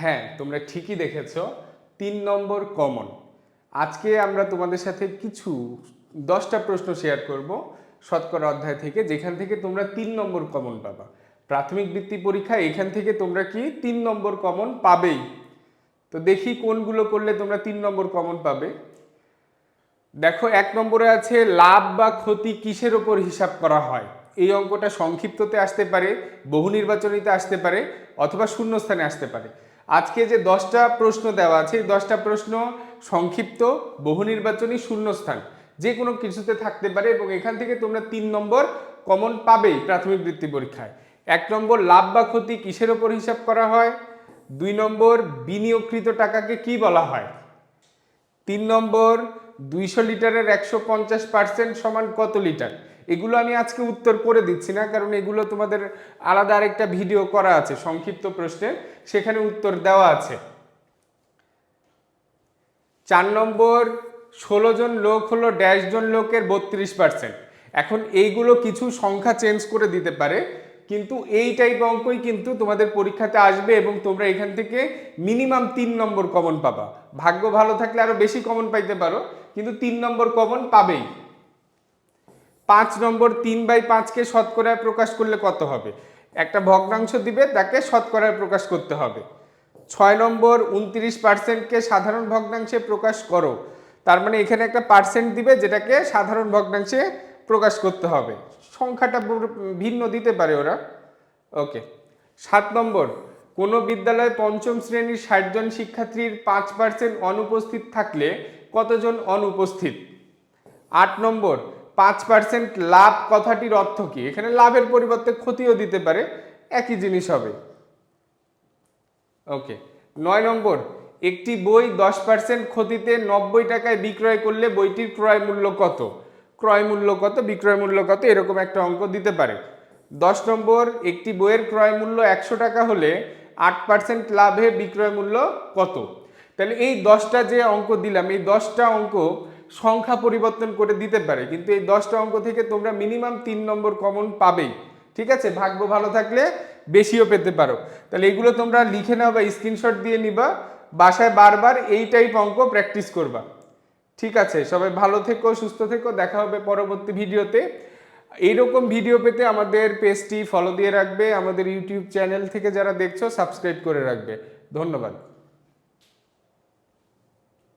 হ্যাঁ তোমরা ঠিকই দেখেছ। তিন নম্বর কমন আজকে আমরা তোমাদের সাথে কিছু, দশটা প্রশ্ন শেয়ার করব শতকরা অধ্যায় থেকে, যেখান থেকে তোমরা তিন নম্বর কমন পাবা। প্রাথমিক বৃত্তি পরীক্ষা, এখান থেকে তোমরা কি তিন নম্বর কমন পাবেই। তো দেখি কোনগুলো করলে তোমরা তিন নম্বর কমন পাবে। দেখো, এক নম্বরে আছে, লাভ বা ক্ষতি কিসের ওপর হিসাব করা হয়? এই অঙ্কটা সংক্ষিপ্ততে আসতে পারে, বহু নির্বাচনীতে আসতে পারে, অথবা শূন্যস্থানে আসতে পারে। আজকে যে দশটা প্রশ্ন দেওয়া আছে, এই দশটা প্রশ্ন সংক্ষিপ্ত, বহু নির্বাচনী শূন্যস্থান। যে কোনো কিছুতে থাকতে পারে এবং এখান থেকে তোমরা তিন নম্বর কমন পাবেই প্রাথমিক বৃত্তি পরীক্ষায়। এক নম্বর, লাভ বা ক্ষতি কিসের ওপর হিসাব করা হয়? দুই নম্বর, বিনিয়োগকৃত টাকাকে কি বলা হয়? তিন নম্বর, দুইশো লিটারের একশো পঞ্চাশ পার্সেন্ট সমান কত লিটার? এগুলো আমি আজকে উত্তর করে দিচ্ছি না, কারণ এগুলো তোমাদের আলাদা আরেকটা ভিডিও করা আছে, সংক্ষিপ্ত প্রশ্নে। সেখানে উত্তর দেওয়া আছে। চার নম্বর, ষোলো জন লোক হলো ড্যাশ জন লোকের বত্রিশ পার্সেন্ট। এখন এইগুলো কিছু সংখ্যা চেঞ্জ করে দিতে পারে, কিন্তু এই টাইপ অঙ্কই কিন্তু তোমাদের পরীক্ষাতে আসবে এবং তোমরা এখান থেকে মিনিমাম তিন নম্বর কমন পাবা। ভাগ্য ভালো থাকলে আরও বেশি কমন পাইতে পারো, কিন্তু তিন নম্বর কমন পাবেই। পাঁচ নম্বর তিন বাই পাঁচকে শতকরায় প্রকাশ করলে কত হবে? একটা ভগ্নাংশ দিবে, তাকে শতকরায় প্রকাশ করতে হবে। ছয় নম্বর উনত্রিশ পার্সেন্টকে সাধারণ ভগ্নাংশে প্রকাশ করো। তার মানে এখানে একটা পার্সেন্ট দিবে, যেটাকে সাধারণ ভগ্নাংশে প্রকাশ করতে হবে। সংখ্যাটা ভিন্ন দিতে পারে ওরা। ওকে। সাত নম্বর, কোনো বিদ্যালয়ে পঞ্চম শ্রেণির ষাট জন শিক্ষার্থীর পাঁচ পার্সেন্ট অনুপস্থিত থাকলে কতজন অনুপস্থিত? আট নম্বর পাঁচ পার্সেন্ট লাভ কথাটির অর্থ কি? এখানে লাভের পরিবর্তে ক্ষতিও দিতে পারে, একই জিনিস হবে। ওকে নয় নম্বর, একটি বই দশ পার্সেন্ট ক্ষতিতে নব্বই টাকায় বিক্রয় করলে বইটির ক্রয় মূল্য কত? ক্রয় মূল্য কত, বিক্রয় মূল্য কত, এরকম একটা অঙ্ক দিতে পারে। দশ নম্বর, একটি বইয়ের ক্রয় মূল্য একশো টাকা হলে আট পার্সেন্ট লাভে বিক্রয় মূল্য কত? তাহলে এই দশটা যে অঙ্ক দিলাম, এই দশটা অঙ্ক সংখ্যা পরিবর্তন করে দিতে পারে। কিন্তু এই দশটা অঙ্ক থেকে তোমরা মিনিমাম তিন নম্বর কমন পাবেই। ঠিক আছে? ভাগ্য ভালো থাকলে বেশিও পেতে পারো। তাহলে এগুলো তোমরা লিখে নাও বা স্ক্রিনশট দিয়ে নিবা। বাসায় বারবার এই টাইপ অঙ্ক প্র্যাকটিস করবা। ঠিক আছে? সবাই ভালো থেকো, সুস্থ থেকো। দেখা হবে পরবর্তী ভিডিওতে। এইরকম ভিডিও পেতে আমাদের পেজটি ফলো দিয়ে রাখবে। আমাদের ইউটিউব চ্যানেল থেকে যারা দেখছ সাবস্ক্রাইব করে রাখবে। ধন্যবাদ।